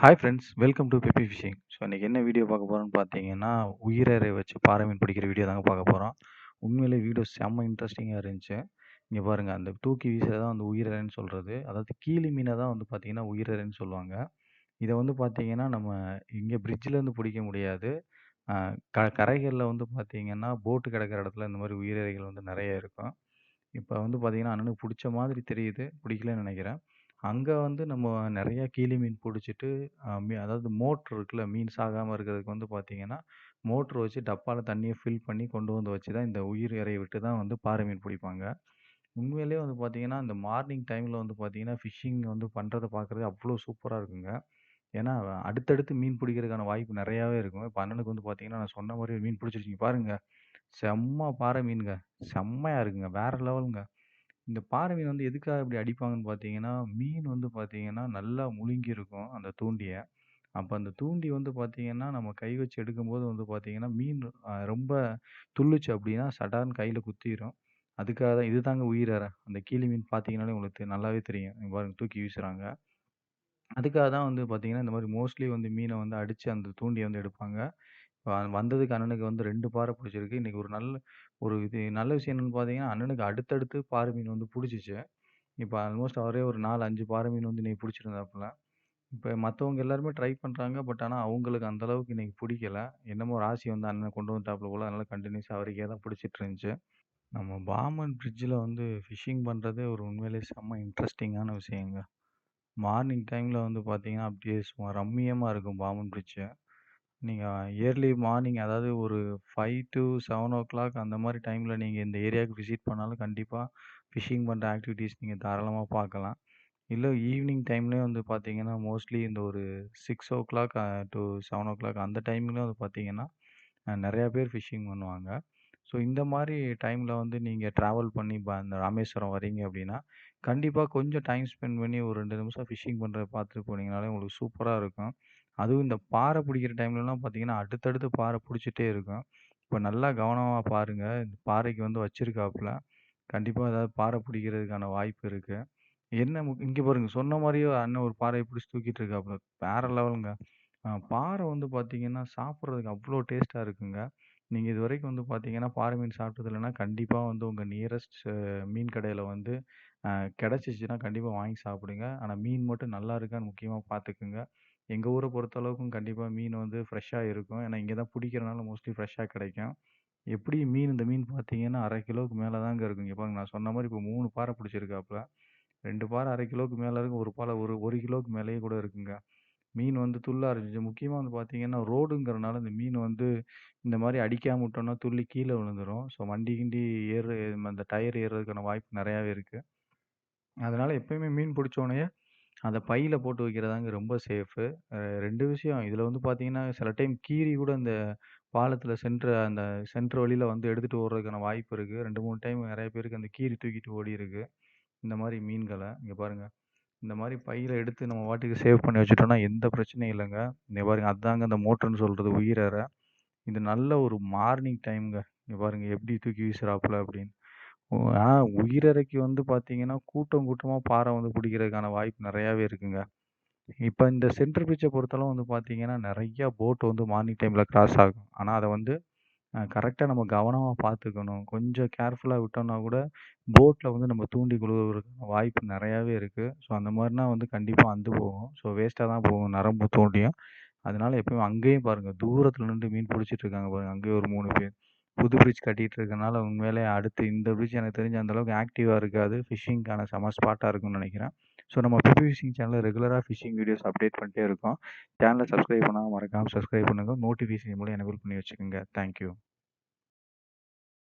Hi friends welcome to Peppy fishing so இன்றைக்கி என்ன video பார்க்க போகிறோம்னு பார்த்தீங்கன்னா உயிரறை வச்சு பாறை மீன் பிடிக்கிற வீடியோ தாங்க பார்க்க போகிறோம் உண்மையிலே வீடியோ செம்ம இன்ட்ரெஸ்டிங்காக இருந்துச்சு. இங்கே பாருங்கள் அந்த தூக்கி வீசுறது தான் வந்து உயிரறைன்னு சொல்கிறது அதாவது கீழி மீனை தான் வந்து பார்த்திங்கன்னா உயிரறைன்னு சொல்லுவாங்க. இதை வந்து பார்த்திங்கன்னா நம்ம இங்கே பிரிட்ஜிலேருந்து பிடிக்க முடியாது. க கரைகளில் வந்து பார்த்திங்கன்னா போட்டு கிடக்கிற இடத்துல இந்த மாதிரி உயிரறைகள் வந்து நிறைய இருக்கும். இப்போ வந்து பார்த்திங்கன்னா அண்ணனுக்கு பிடிச்ச மாதிரி தெரியுது. பிடிக்கலன்னு நினைக்கிறேன். அங்கே வந்து நம்ம நிறையா கீழி மீன் பிடிச்சிட்டு மீ அதாவது மோட்ரு இருக்குல்ல மீன் சாகாமல் இருக்கிறதுக்கு வந்து பார்த்திங்கன்னா மோட்ரு வச்சு டப்பாவில் தண்ணியை ஃபில் பண்ணி கொண்டு வந்து வச்சு தான் இந்த உயிர் இறைய விட்டு தான் வந்து பாறை மீன் பிடிப்பாங்க. உண்மையிலேயே வந்து பார்த்திங்கன்னா இந்த மார்னிங் டைமில் வந்து பார்த்தீங்கன்னா ஃபிஷ்ஷிங் வந்து பண்ணுறத பார்க்குறது அவ்வளோ சூப்பராக இருக்குங்க. ஏன்னா அடுத்தடுத்து மீன் பிடிக்கிறதுக்கான வாய்ப்பு நிறையாவே இருக்கும். இப்போ அண்ணனுக்கு வந்து பார்த்திங்கன்னா நான் சொன்ன மாதிரி மீன் பிடிச்சிருக்கீங்க பாருங்கள் செம்ம பாறை மீனுங்க. செம்மையாக இருக்குங்க. வேறு லெவலுங்க. இந்த பாறை வந்து எதுக்காக இப்படி அடிப்பாங்கன்னு பார்த்தீங்கன்னா, மீன் வந்து பார்த்தீங்கன்னா, நல்லா முழுங்கியிருக்கும் அந்த தூண்டிய. அப்ப அந்த தூண்டி வந்து பார்த்தீங்கன்னா, நம்ம கை வச்சு எடுக்கும்போது வந்து பார்த்தீங்கன்னா, மீன் ரொம்ப துள்ளுச்சு அப்படின்னா, சடார்ன்னு கையில குத்திரும். அதுக்காக தான் இதுதாங்க உயிரறை. அந்த கீழி மீன் பார்த்தீங்கன்னாலே உங்களுக்கு நல்லாவே தெரியும். இங்க பாருங்க தூக்கி வீசுறாங்க. அதுக்காக தான் வந்து பார்த்தீங்கன்னா, இந்த மாதிரி மோஸ்ட்லி வந்து மீனை வந்து அடிச்சு அந்த தூண்டிய வந்து எடுப்பாங்க. வந்ததுக்கு அண்ணனுக்கு வந்து ரெண்டு பாறை பிடிச்சிருக்கு. இன்னைக்கு ஒரு நல்ல ஒரு இது நல்ல விஷயம் என்னன்னு பார்த்தீங்கன்னா, அண்ணனுக்கு அடுத்தடுத்து பாறை மீன் வந்து பிடிச்சிச்சு. இப்போ ஆல்மோஸ்ட் அவரே ஒரு 4, 5 பாறை மீன் வந்து இன்னைக்கு பிடிச்சிருந்தாப்புல. இப்போ மத்தவங்க எல்லாருமே ட்ரை பண்றாங்க. பட் ஆனா அவங்களுக்கு அந்த அளவுக்கு இன்னைக்கு பிடிக்கல. என்னமோ ராசி வந்து அண்ணனை கொண்டு வந்துட்டாப்புல போல. அதனால கன்டினியூஸா அவருக்கே தான் பிடிச்சிட்டு இருந்துச்சு. நம்ம பாமன் பிரிட்ஜில் வந்து ஃபிஷிங் பண்ணுறதே ஒரு உண்மையிலேயே செம்ம இன்ட்ரெஸ்டிங்கான விஷயங்க. மார்னிங் டைமில் வந்து பார்த்தீங்கன்னா, அப்படியே சும்மா ரம்மியமாக இருக்கும் பாமன் பிரிட்ஜு. நீங்கள் இயர்லி மார்னிங் அதாவது ஒரு five to seven o'clock அந்த மாதிரி டைமில் நீங்கள் இந்த ஏரியாவுக்கு விசிட் பண்ணாலும் கண்டிப்பாக ஃபிஷிங் பண்ணுற ஆக்டிவிட்டீஸ் நீங்கள் தாராளமாக பார்க்கலாம். இல்லை ஈவினிங் டைம்லேயும் வந்து பார்த்தீங்கன்னா மோஸ்ட்லி இந்த ஒரு six o'clock to seven o'clock அந்த டைம்லேயும் வந்து பார்த்தீங்கன்னா நிறையா பேர் ஃபிஷிங் பண்ணுவாங்க. ஸோ இந்த மாதிரி டைமில் வந்து நீங்கள் ட்ராவல் பண்ணி ப அந்த ராமேஸ்வரம் வரீங்க அப்படின்னா கண்டிப்பாக கொஞ்சம் டைம் ஸ்பெண்ட் பண்ணி ஒரு ரெண்டு நிமிஷம் ஃபிஷிங் பண்ணுறத பார்த்துட்டு போனீங்கனாலே உங்களுக்கு சூப்பராக இருக்கும். அதுவும் இந்த பாறை பிடிக்கிற டைம்லலாம் பார்த்தீங்கன்னா, அடுத்தடுத்து பாறை பிடிச்சிட்டே இருக்கும். இப்போ நல்லா கவனமா பாருங்க. இந்த பாறைக்கு வந்து வச்சிருக்காப்புல. கண்டிப்பா ஏதாவது பாறை பிடிக்கிறதுக்கான வாய்ப்பு இருக்கு. என்ன மு இங்க பாருங்க சொன்ன மாரியே அண்ணன் ஒரு பாறைய பிடிச்சு தூக்கிட்டு இருக்காப்புல. வேற லெவலுங்க. அ பாறை வந்து பார்த்தீங்கன்னா, சாப்பிடுறதுக்கு அவ்ளோ டேஸ்ட்டா இருக்குங்க. நீங்க இதுவரைக்கும் வந்து பார்த்தீங்கன்னா, பாறை மீன் சாப்பிட்டது இல்லன்னா, கண்டிப்பா வந்து உங்க நியரஸ்ட் மீன் கடையில வந்து அ கிடைச்சிச்சுன்னா கண்டிப்பா வாங்கி சாப்பிடுங்க. ஆனா மீன் மட்டும் நல்லா இருக்கான்னு முக்கியமா பார்த்துக்குங்க. எங்கள் ஊரை பொறுத்தளவுக்கும் கண்டிப்பாக மீன் வந்து ஃப்ரெஷ்ஷாக இருக்கும். ஏன்னா இங்கே தான் பிடிக்கிறனால மோஸ்ட்லி ஃப்ரெஷ்ஷாக கிடைக்கும். எப்படி மீன் இந்த மீன் பார்த்தீங்கன்னா அரை கிலோவுக்கு மேலே தாங்க இருக்கும். இங்கே பாருங்க நான் சொன்ன மாதிரி இப்போ மூணு பாறை பிடிச்சிருக்காப்புல. ரெண்டு பாறை அரை கிலோவுக்கு மேலே இருக்கும். ஒரு பாறை ஒரு ஒரு கிலோவுக்கு மேலேயே கூட இருக்குங்க. மீன் வந்து துள்ள இருந்துச்சு. முக்கியமாக வந்து பார்த்தீங்கன்னா ரோடுங்கிறனால இந்த மீன் வந்து இந்த மாதிரி அடிக்காம விட்டோம்னா துள்ளி கீழே விழுந்துடும் ஸோ வண்டி கிண்டி ஏறு அந்த டயர் ஏறுறதுக்கான வாய்ப்பு நிறையாவே இருக்குது அதனால் எப்பயுமே மீன் பிடிச்சோடனே அதை பையில போட்டு வைக்கிறதாங்க ரொம்ப சேஃபு. ரெண்டு விஷயம். இதில் வந்து பார்த்தீங்கன்னா, சில டைம் கீறி கூட இந்த பாலத்தில் சென்ட்ரு அந்த சென்ட்ரு வழியில வந்து எடுத்துட்டு ஓடுறதுக்கான வாய்ப்பு இருக்கு. ரெண்டு மூணு டைம் நிறைய பேருக்கு அந்த கீறி தூக்கிட்டு ஓடியிருக்கு. இந்த மாதிரி மீன்களை இங்கே பாருங்க. இந்த மாதிரி பையில எடுத்து நம்ம பாட்டுக்கு சேவ் பண்ணி வச்சுட்டோம்னா, எந்த பிரச்சனையும் இல்லைங்க. இங்கே பாருங்க அதாங்க அந்த மோட்டர்ன்னு சொல்றது உயிரறை. இது நல்ல ஒரு மார்னிங் டைம்ங்க. இங்கே பாருங்க எப்படி தூக்கி வீசுறாப்புல அப்படின்னு. ஆ உயிரறைக்கு வந்து பார்த்தீங்கன்னா, கூட்டம் கூட்டமா பாறை வந்து பிடிக்கிறதுக்கான வாய்ப்பு நிறையாவே இருக்குங்க. இப்ப இந்த சென்ட்ரல் பீச்சை பொறுத்தளவு வந்து பார்த்தீங்கன்னா, நிறையா போட் வந்து மார்னிங் டைம்ல கிராஸ் ஆகும். ஆனா அத வந்து அ கரெக்ட்டா நம்ம கவனமா பார்த்துக்கணும். கொஞ்சம் கேர்ஃபுல்லா விட்டோம்னா கூட, போட்ல வந்து நம்ம தூண்டி குழுவுறதுக்கான வாய்ப்பு நெறையாவே இருக்கு. ஸோ அந்த மாரினா வந்து கண்டிப்பா அந்து போகும். ஸோ வேஸ்ட்டா தான் போகும் நரம்பு தூண்டியும். அதனால எப்பயும் அங்கேயும் பாருங்க, தூரத்துல நின்று மீன் பிடிச்சிட்டு இருக்காங்க பாருங்க. அங்கேயும் ஒரு 3 பேர். புது பிரிட்ஜ் கட்டிட்டு இருக்கனால உண்மையிலே அடுத்து இந்த பிரிட்ஜ் எனக்கு தெரிஞ்சு அந்த அளவுக்கு ஆக்டிவாக இருக்காது. ஃபிஷ்ஷிங்க்கான செம ஸ்பாட்டாக இருக்கும்னு நினைக்கிறேன். ஸோ நம்ம பிபி ஃபிஷிங் சேனலில் ரெகுலராக ஃபிஷிங் வீடியோஸ் அப்டேட் பண்ணிட்டே இருக்கோம். சேனலை சப்ஸ்கிரைப் பண்ணாமல் மறக்காமல் சப்ஸ்கிரைப் பண்ணுங்கள் நோட்டிஃபிகேஷன் மூலம் எனபிள் பண்ணி வச்சுக்கோங்க. தேங்க்யூ